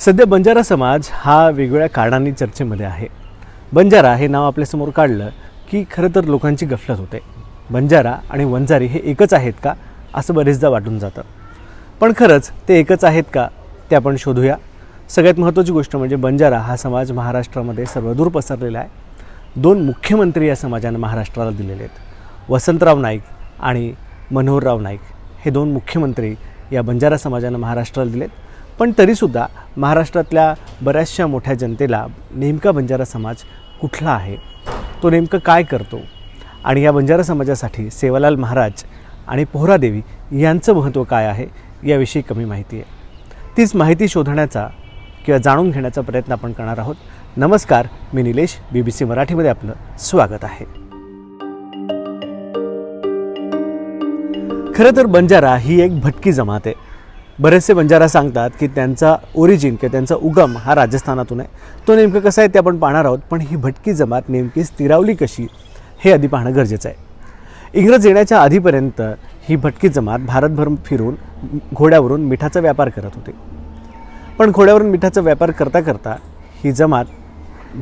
सध्या बंजारा समाज हा वेगवेगळ्या कारणांनी चर्चेमध्ये आहे. बंजारा हे नाव आपल्यासमोर काढलं की खरं तर लोकांची गफलत होते. बंजारा आणि वंजारी हे एकच आहेत का असं बरेचदा वाटून जातं. पण खरंच ते एकच आहेत का ते आपण शोधूया. सगळ्यात महत्त्वाची गोष्ट म्हणजे बंजारा हा समाज महाराष्ट्रामध्ये सर्वदूर पसरलेला आहे. दोन मुख्यमंत्री या समाजानं महाराष्ट्राला दिलेले आहेत. वसंतराव नाईक आणि मनोहरराव नाईक हे दोन मुख्यमंत्री या बंजारा समाजानं महाराष्ट्राला दिलेत. पण तरीसुद्धा महाराष्ट्रातल्या बऱ्याचशा मोठ्या जनतेला नेमका बंजारा समाज कुठला आहे? तो नेमकं काय करतो? आणि या बंजारा समाजासाठी सेवालाल महाराज आणि पोहरादेवी यांचं महत्त्व काय आहे? याविषयी कमी माहिती आहे. तीच माहिती शोधण्याचा किंवा जाणून घेण्याचा प्रयत्न आपण करणार आहोत. नमस्कार मी निलेश बी बी सी मराठीमध्ये आपलं स्वागत आहे. खरं तर बंजारा ही एक भटकी जमात आहे. बरेचसे बंजारा सांगतात की त्यांचा ओरिजिन किंवा त्यांचा उगम हा राजस्थानातून आहे. तो नेमकं कसं आहे ते आपण पाहणार आहोत पण ही भटकी जमात नेमकी स्थिरावली कशी हे आधी पाहणं गरजेचं आहे. इंग्रज येण्याच्या आधीपर्यंत ही भटकी जमात भारतभर फिरून घोड्यावरून मिठाचा व्यापार करत होते. पण घोड्यावरून मिठाचा व्यापार करता करता ही जमात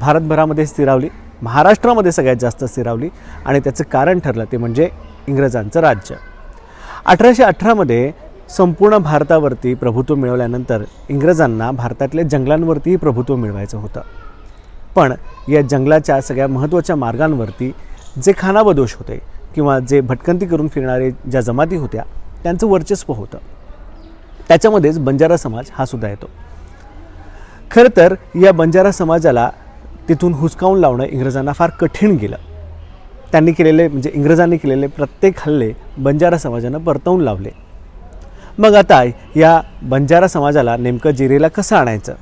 भारतभरामध्ये स्थिरावली महाराष्ट्रामध्ये सगळ्यात जास्त स्थिरावली आणि त्याचं कारण ठरलं ते म्हणजे इंग्रजांचं राज्य. अठराशे अठरामध्ये संपूर्ण भारतावरती प्रभुत्व मिळवल्यानंतर इंग्रजांना भारतातल्या जंगलांवरतीही प्रभुत्व मिळवायचं होतं. पण या जंगलाच्या सगळ्या महत्त्वाच्या मार्गांवरती जे खानाबदोष होते किंवा जे भटकंती करून फिरणारे ज्या जमाती होत्या त्यांचं वर्चस्व होतं. त्याच्यामध्येच बंजारा समाज हा सुद्धा येतो. खरं तर या बंजारा समाजाला तिथून हुसकावून लावणं इंग्रजांना फार कठीण गेलं. त्यांनी केलेले म्हणजे इंग्रजांनी केलेले प्रत्येक हल्ले बंजारा समाजानं परतवून लावले. मग आता या बंजारा समाजाला नेमकं जिरेला कसं आणायचं?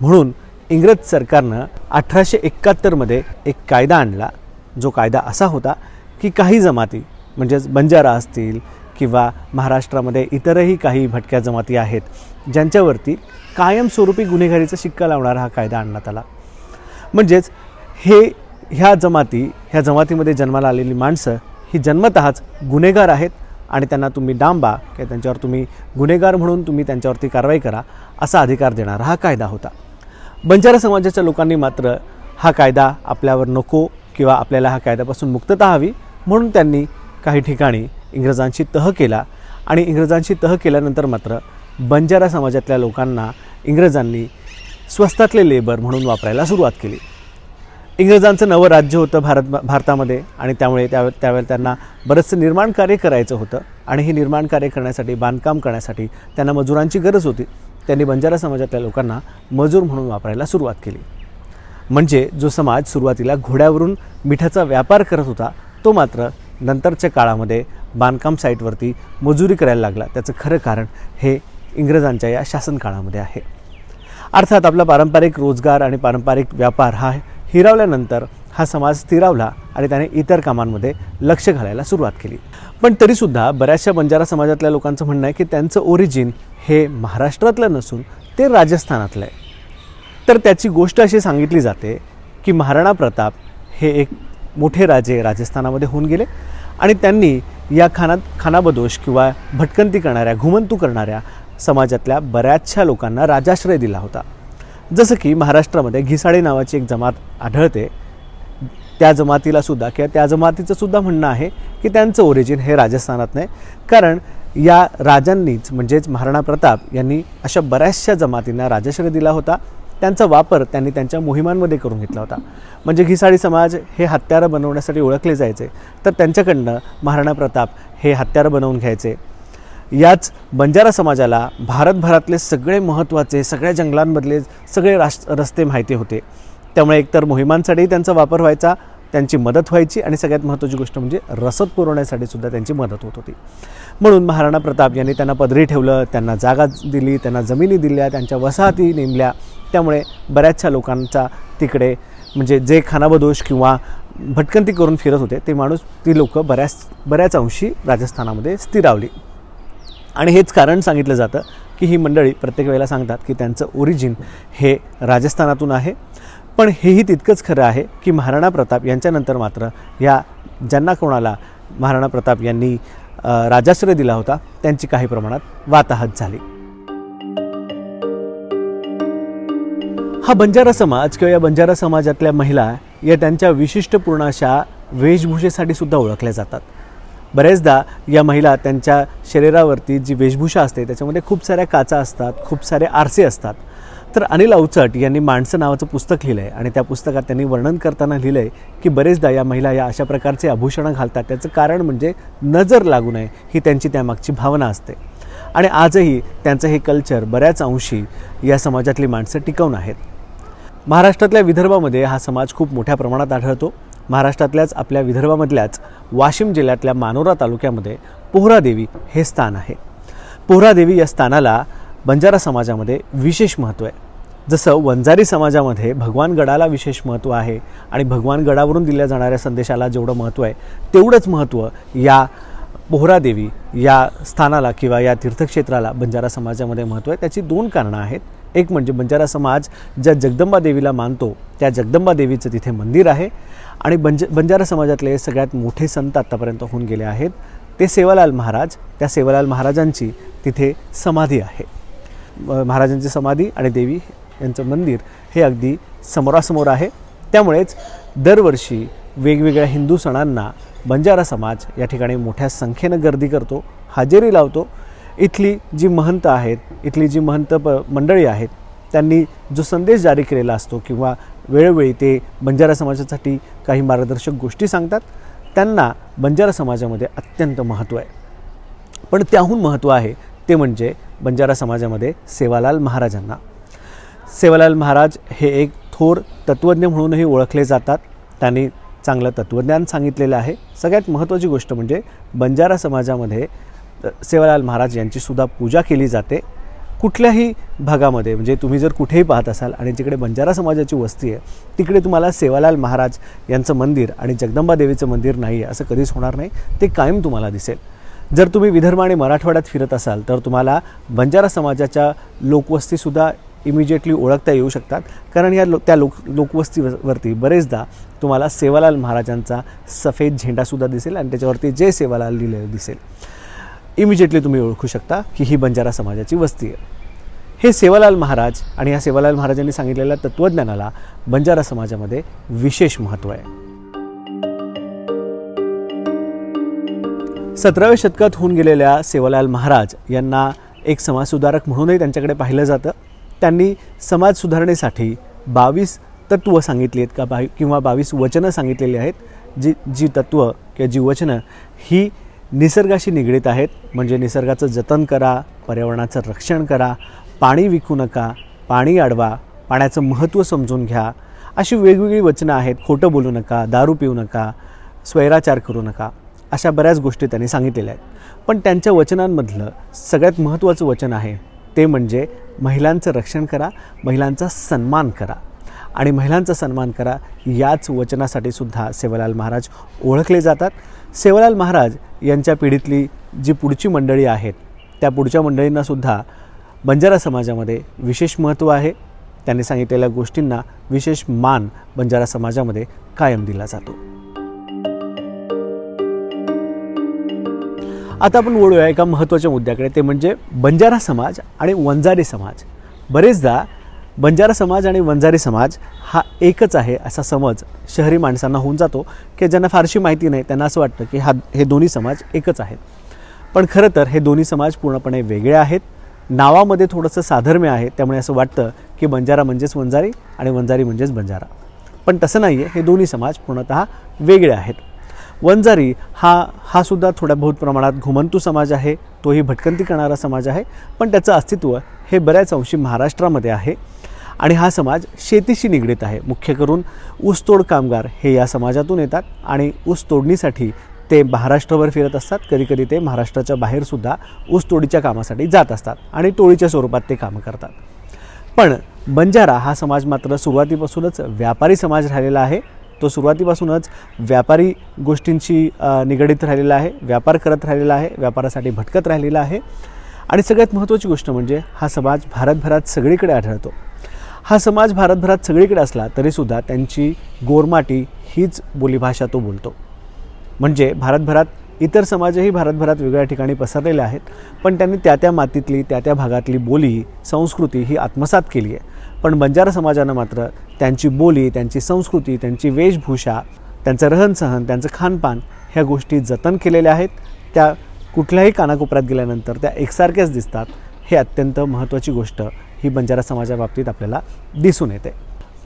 म्हणून इंग्रज सरकारनं अठराशे एकाहत्तरमध्ये एक कायदा आणला. जो कायदा असा होता की काही जमाती म्हणजेच बंजारा असतील किंवा महाराष्ट्रामध्ये इतरही काही भटक्या जमाती आहेत ज्यांच्यावरती कायमस्वरूपी गुन्हेगारीचा शिक्का लावणारा हा कायदा आणण्यात आला. म्हणजेच हे ह्या जमाती ह्या जमातीमध्ये जन्माला आलेली माणसं ही जन्मतःच गुन्हेगार आहेत आणि त्यांना तुम्ही डांबा किंवा त्यांच्यावर तुम्ही गुन्हेगार म्हणून तुम्ही त्यांच्यावरती कारवाई करा असा अधिकार देणारा हा कायदा होता. बंजारा समाजाच्या लोकांनी मात्र हा कायदा आपल्यावर नको किंवा आपल्याला हा कायद्यापासून मुक्तता हवी म्हणून त्यांनी काही ठिकाणी इंग्रजांशी तह केला आणि इंग्रजांशी तह केल्यानंतर मात्र बंजारा समाजातल्या लोकांना इंग्रजांनी स्वस्तातले लेबर म्हणून वापरायला सुरुवात केली. इंग्रजांचं नवं राज्य होतं भारत भारतामध्ये आणि त्यामुळे त्या त्यावेळेला त्यांना बरंचसं निर्माण कार्य करायचं होतं. आणि हे निर्माण कार्य करण्यासाठी बांधकाम करण्यासाठी त्यांना मजुरांची गरज होती. त्यांनी बंजारा समाजातल्या लोकांना मजूर म्हणून वापरायला सुरुवात केली. म्हणजे जो समाज सुरुवातीला घोड्यावरून मिठाचा व्यापार करत होता तो मात्र नंतरच्या काळामध्ये बांधकाम साईटवरती मजुरी करायला लागला. त्याचं खरं कारण हे इंग्रजांच्या या शासन काळामध्ये आहे. अर्थात आपला पारंपरिक रोजगार आणि पारंपरिक व्यापार हा हिरावल्यानंतर हा समाज स्थिरावला आणि त्याने इतर कामांमध्ये लक्ष घालायला सुरुवात केली. पण तरीसुद्धा बऱ्याचशा बंजारा समाजातल्या लोकांचं म्हणणं आहे की त्यांचं ओरिजिन हे महाराष्ट्रातलं नसून ते राजस्थानातलं आहे. तर त्याची गोष्ट अशी सांगितली जाते की महाराणा प्रताप हे एक मोठे राजे राजस्थानामध्ये होऊन गेले आणि त्यांनी या खानात खानाबदोष किंवा भटकंती करणाऱ्या घुमंतू करणाऱ्या समाजातल्या बऱ्याचशा लोकांना राजाश्रय दिला होता. जसं की महाराष्ट्रामध्ये घिसाडे नावाची एक जमात आढळते. त्या जमातीला सुद्धा किंवा त्या जमातीचं सुद्धा म्हणणं आहे की त्यांचं ओरिजिन हे राजस्थानात नाही. कारण या राजांनीच म्हणजेच महाराणा प्रताप यांनी अशा बऱ्याचशा जमातींना राजाश्रय दिला होता. त्यांचा वापर त्यांनी त्यांच्या मोहिमांमध्ये करून घेतला होता. म्हणजे घिसाडी समाज हे हत्यारं बनवण्यासाठी ओळखले जायचे. तर त्यांच्याकडनं महाराणा प्रताप हे हत्यारं बनवून घ्यायचे. याच बंजारा समाजाला भारतभरातले सगळे महत्त्वाचे सगळ्या जंगलांमधले सगळे रास रस्ते माहिती होते. त्यामुळे एकतर मोहिमांसाठीही त्यांचा वापर व्हायचा त्यांची मदत व्हायची आणि सगळ्यात महत्त्वाची गोष्ट म्हणजे रसद पुरवण्यासाठी सुद्धा त्यांची मदत होत होती. म्हणून महाराणा प्रताप यांनी त्यांना पदरी ठेवलं त्यांना जागा दिली त्यांना जमिनी दिल्या त्यांच्या वसाहती नेमल्या. त्यामुळे बऱ्याचशा लोकांचा तिकडे म्हणजे जे खानाबदोष किंवा भटकंती करून फिरत होते ते माणूस ती लोकं बऱ्याच बऱ्याच अंशी राजस्थानामध्ये स्थिरावली. आणि हेच कारण सांगितलं जातं की ही मंडळी प्रत्येक वेळेला सांगतात की त्यांचं ओरिजिन हे राजस्थानातून आहे. पण हेही तितकंच खरं आहे की महाराणा प्रताप यांच्यानंतर मात्र या ज्यांना कोणाला महाराणा प्रताप यांनी राजाश्रय दिला होता त्यांची काही प्रमाणात वाताहत झाली. हा बंजारा समाज किंवा या बंजारा समाजातल्या महिला या त्यांच्या विशिष्टपूर्ण अशा वेशभूषेसाठी सुद्धा ओळखल्या जातात. बरेचदा या महिला त्यांच्या शरीरावरती जी वेशभूषा असते त्याच्यामध्ये खूप साऱ्या काचा असतात खूप सारे आरसे असतात. तर अनिल अवचट यांनी माणसं नावाचं पुस्तक लिहिलं आहे आणि त्या पुस्तकात त्यांनी वर्णन करताना लिहिलं आहे की बरेचदा या महिला या अशा प्रकारचे आभूषणं घालतात. त्याचं कारण म्हणजे नजर लागू नये ही त्यांची त्यामागची भावना असते. आणि आजही त्यांचं हे कल्चर बऱ्याच अंशी या समाजातली माणसं टिकवून आहेत. महाराष्ट्रातल्या विदर्भामध्ये हा समाज खूप मोठ्या प्रमाणात आढळतो. महाराष्ट्रातल्याच आपल्या विदर्भामधल्याच वाशिम जिल्ह्यातल्या मानोरा तालुक्यामध्ये पोहरादेवी हे स्थान आहे. पोहरादेवी या स्थानाला बंजारा समाजामध्ये विशेष महत्त्व आहे. जसं वंजारी समाजामध्ये भगवान गडाला विशेष महत्त्व आहे आणि भगवान गडावरून दिल्या जाणाऱ्या संदेशाला जेवढं महत्त्व आहे तेवढंच महत्त्व या पोहरादेवी या स्थानाला किंवा या तीर्थक्षेत्राला बंजारा समाजामध्ये महत्त्व आहे. त्याची दोन कारणं आहेत. एक म्हणजे बंजारा समाज ज्या जगदंबा देवीला मानतो त्या जगदंबा देवीचं तिथे मंदिर आहे. आणि बंज बंजारा समाजातले सगळ्यात मोठे संत आत्तापर्यंत होऊन गेले आहेत. ते सेवालाल महाराज त्या सेवालाल महाराजांची तिथे समाधी आहे. म- महाराजांची समाधी आणि देवी यांचं मंदिर हे अगदी समोरासमोर आहे. त्यामुळेच दरवर्षी वेगवेगळ्या हिंदू सणांना बंजारा समाज या ठिकाणी मोठ्या संख्येनं गर्दी करतो हजेरी लावतो. इथली जी महंत आहेत इथली जी महंत प मंडळी आहेत त्यांनी जो संदेश जारी केलेला असतो किंवा वेळोवेळी ते बंजारा समाजासाठी काही मार्गदर्शक गोष्टी सांगतात त्यांना बंजारा समाजामध्ये अत्यंत महत्त्व आहे. पण त्याहून महत्त्व आहे ते म्हणजे बंजारा समाजामध्ये सेवालाल महाराजांना. सेवालाल महाराज हे एक थोर तत्त्वज्ञ म्हणूनही ओळखले जातात. त्यांनी चांगलं तत्त्वज्ञान सांगितलेलं आहे. सगळ्यात महत्त्वाची गोष्ट म्हणजे बंजारा समाजामध्ये सेवालाल महाराज यांची सुद्धा पूजा केली जाते कुठल्याही भागामध्ये. म्हणजे तुम्ही जर कुठेही पाहत असाल आणि जिकडे बंजारा समाजाची वस्ती आहे तिकडे तुम्हाला सेवालाल महाराज यांचं मंदिर आणि जगदंबा देवीचं मंदिर नाही आहे असं कधीच होणार नाही. ते कायम तुम्हाला दिसेल. जर तुम्ही विदर्भ आणि मराठवाड्यात फिरत असाल तर तुम्हाला बंजारा समाजाच्या लोकवस्तीसुद्धा इमिजिएटली ओळखता येऊ शकतात. कारण या लो त्या लोक लोकवस्तीवरती बरेचदा तुम्हाला सेवालाल महाराजांचा सफेद झेंडासुद्धा दिसेल आणि त्याच्यावरती जय सेवालाल लिहिलेलं दिसेल. इमिजिएटली तुम्ही ओळखू शकता की ही बंजारा समाजाची वस्ती आहे. हे सेवालाल महाराज आणि या सेवालाल महाराजांनी सांगितलेल्या तत्त्वज्ञानाला बंजारा समाजामध्ये विशेष महत्त्व आहे. सतराव्या शतकात होऊन गेलेल्या सेवालाल महाराज यांना एक समाजसुधारक म्हणूनही त्यांच्याकडे पाहिलं जातं. त्यांनी समाज सुधारणेसाठी बावीस तत्त्व सांगितली आहेत का बा किंवा बावीस वचनं सांगितलेली आहेत. जी जी तत्त्व किंवा जी वचनं ही निसर्गाशी निगडीत आहेत. म्हणजे निसर्गाचं जतन करा पर्यावरणाचं रक्षण करा पाणी विकू नका पाणी अडवा पाण्याचं महत्त्व समजून घ्या. अशी वेगवेगळी वचनं आहेत. खोटं बोलू नका दारू पिऊ नका स्वैराचार करू नका. अशा बऱ्याच गोष्टी त्यांनी सांगितलेल्या आहेत. पण त्यांच्या वचनांमधलं सगळ्यात महत्त्वाचं वचन आहे ते म्हणजे महिलांचं रक्षण करा महिलांचा सन्मान करा. आणि महिलांचा सन्मान करा याच वचनासाठी सुद्धा सेवालाल महाराज ओळखले जातात. सेवालाल महाराज यांच्या पिढीतली जी पुढची मंडळी आहेत त्या पुढच्या मंडळींनासुद्धा बंजारा समाजामध्ये विशेष महत्त्व आहे. त्यांनी सांगितलेल्या गोष्टींना विशेष मान बंजारा समाजामध्ये कायम दिला जातो. आता आपण वळूया एका महत्त्वाच्या मुद्द्याकडे ते म्हणजे बंजारा समाज आणि वंजारी समाज. बरेचदा बंजारा समाज आणि वंजारी समाज हा एकच आहे असा समज शहरी माणसांना होऊन जातो की ज्यांना फारशी माहिती नाही त्यांना असं वाटतं की हा हे दोन्ही समाज एकच आहेत. पण खरं तर हे दोन्ही समाज पूर्णपणे वेगळे आहेत नावामध्ये थोडंसं साधर्म्य आहे त्यामुळे असं वाटतं की बंजारा म्हणजेच वंजारी आणि वंजारी म्हणजेच बंजारा. पण तसं नाही आहे हे दोन्ही समाज पूर्णतः वेगळे आहेत. वंजारी हा हा सुद्धा थोड्या बहुत प्रमाणात घुमंतू समाज आहे तोही भटकंती करणारा समाज आहे पण त्याचं अस्तित्व हे बऱ्याच अंशी महाराष्ट्रामध्ये आहे. आणि हा समाज शेतीशी निगडीत आहे. मुख्य करून ऊसतोड कामगार हे या समाजातून येतात आणि ऊस तोडणीसाठी ते महाराष्ट्रभर फिरत असतात. कधीकधी ते महाराष्ट्राच्या बाहेरसुद्धा ऊसतोडीच्या कामासाठी जात असतात आणि टोळीच्या स्वरूपात ते कामं करतात. पण बंजारा हा समाज मात्र सुरुवातीपासूनच व्यापारी समाज राहिलेला आहे. तो सुरुवातीपासूनच व्यापारी गोष्टींशी निगडीत राहिलेला आहे व्यापार करत राहिलेला आहे व्यापारासाठी भटकत राहिलेला आहे. आणि सगळ्यात महत्त्वाची गोष्ट म्हणजे हा समाज भारतभरात सगळीकडे आढळतो. हा समाज भारतभरात सगळीकडे असला तरीसुद्धा त्यांची गोरमाटी हीच बोलीभाषा तो बोलतो. म्हणजे भारतभरात इतर समाजही भारतभरात वेगळ्या ठिकाणी पसरलेले आहेत पण त्यांनी त्या त्या मातीतली त्या त्या भागातली बोली संस्कृती ही आत्मसात केली आहे. पण बंजारा समाजानं मात्र त्यांची बोली त्यांची संस्कृती त्यांची वेशभूषा त्यांचं रहनसहन त्यांचं खानपान ह्या गोष्टी जतन केलेल्या आहेत. त्या कुठल्याही कानाकोपऱ्यात गेल्यानंतर त्या एकसारख्याच दिसतात. हे अत्यंत महत्त्वाची गोष्ट ही बंजारा समाजाबाबतीत आपल्याला दिसून येते.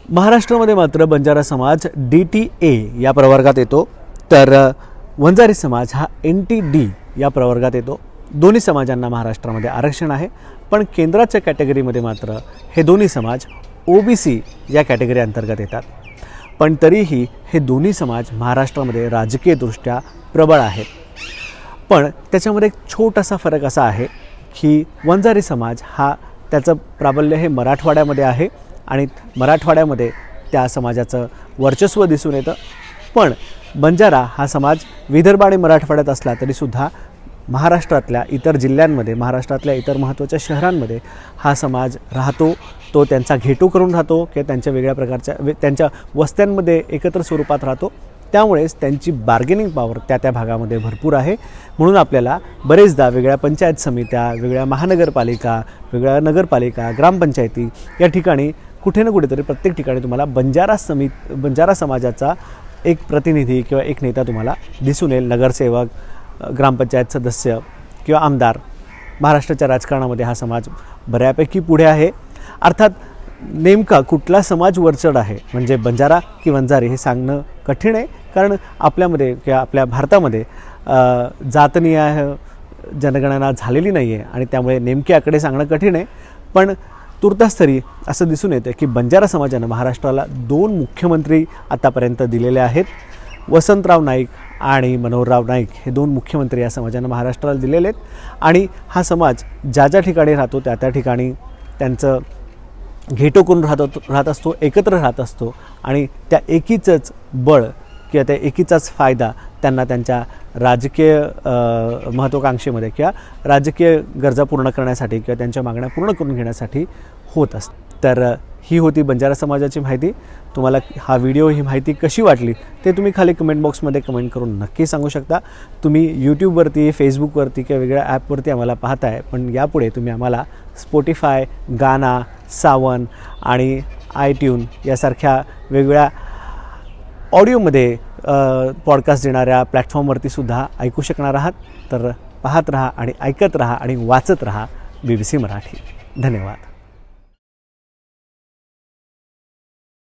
महाराष्ट्रामध्ये मात्र बंजारा समाज डी टी ए या प्रवर्गात येतो. तर वंजारी समाज हा एन टी डी या प्रवर्गात येतो. दोन्ही समाजांना महाराष्ट्रामध्ये आरक्षण आहे. पण केंद्राच्या कॅटेगरीमध्ये मात्र हे दोन्ही समाज ओ बी सी या कॅटेगरी अंतर्गत येतात. पण तरीही हे दोन्ही समाज महाराष्ट्रामध्ये राजकीयदृष्ट्या प्रबळ आहेत. पण त्याच्यामध्ये एक छोटासा फरक असा आहे की वंजारी समाज हा त्याचं प्राबल्य हे मराठवाड्यामध्ये आहे आणि मराठवाड्यामध्ये त्या समाजाचं वर्चस्व दिसून येतं. पण बंजारा हा समाज विदर्भ आणि मराठवाड्यात असला तरीसुद्धा महाराष्ट्रातल्या इतर जिल्ह्यांमध्ये महाराष्ट्रातल्या इतर महत्त्वाच्या शहरांमध्ये हा समाज राहतो तो त्यांचा घेटू करून राहतो किंवा त्यांच्या वेगळ्या प्रकारच्या वे त्यांच्या वस्त्यांमध्ये एकत्र स्वरूपात राहतो. त्यामुळेच त्यांची बार्गेनिंग पॉवर त्या त्या भागामध्ये भरपूर आहे. म्हणून आपल्याला बरेचदा वेगळ्या पंचायत समित्या वेगळ्या महानगरपालिका वेगळ्या नगरपालिका ग्रामपंचायती या ठिकाणी कुठे ना कुठेतरी प्रत्येक ठिकाणी तुम्हाला बंजारा समित बंजारा समाजाचा एक प्रतिनिधी किंवा एक नेता तुम्हाला दिसून येईल. नगरसेवक ग्रामपंचायत सदस्य किंवा आमदार. महाराष्ट्राच्या राजकारणामध्ये हा समाज बऱ्यापैकी पुढे आहे. अर्थात नेमका कुठला समाज वरचढ आहे? म्हणजे बंजारा की वंजारी हे सांगणं कठीण आहे कारण आपल्यामध्ये किंवा आपल्या भारतामध्ये जातनीय जनगणना झालेली नाही आहे आणि त्यामुळे नेमके आकडे सांगणं कठीण आहे. पण तुर्तास तरी असं दिसून येतं की बंजारा समाजानं महाराष्ट्राला दोन मुख्यमंत्री आतापर्यंत दिलेले आहेत. वसंतराव नाईक आणि मनोहरराव नाईक हे दोन मुख्यमंत्री या समाजानं महाराष्ट्राला दिलेले आहेत. आणि हा समाज ज्या ज्या ठिकाणी राहतो त्या त्या ठिकाणी त्यांचं घेटो करून राहत राहत असतो एकत्र राहत असतो आणि त्या एकीचंच बळ किंवा त्या एकीचाच फायदा त्यांना त्यांच्या राजकीय महत्त्वाकांक्षेमध्ये किंवा राजकीय गरजा पूर्ण करण्यासाठी किंवा त्यांच्या मागण्या पूर्ण करून घेण्यासाठी होत असत. तर ही होती बंजारा समाजाची माहिती. तुम्हाला हा व्हिडिओ ही माहिती कशी वाटली ते तुम्ही खाली कमेंट बॉक्समध्ये कमेंट करून नक्की सांगू शकता. तुम्ही यूट्यूबवरती फेसबुकवरती किंवा वेगळ्या ॲपवरती आम्हाला पाहताय. पण यापुढे तुम्ही आम्हाला स्पोटीफाय गाना सावन आणि आय ट्यून यासारख्या वेगवेगळ्या ऑडिओमध्ये पॉडकास्ट देणाऱ्या प्लॅटफॉर्मवरती सुद्धा ऐकू शकणार आहात. तर पाहत राहा आणि ऐकत राहा आणि वाचत राहा बी बी सी मराठी. धन्यवाद.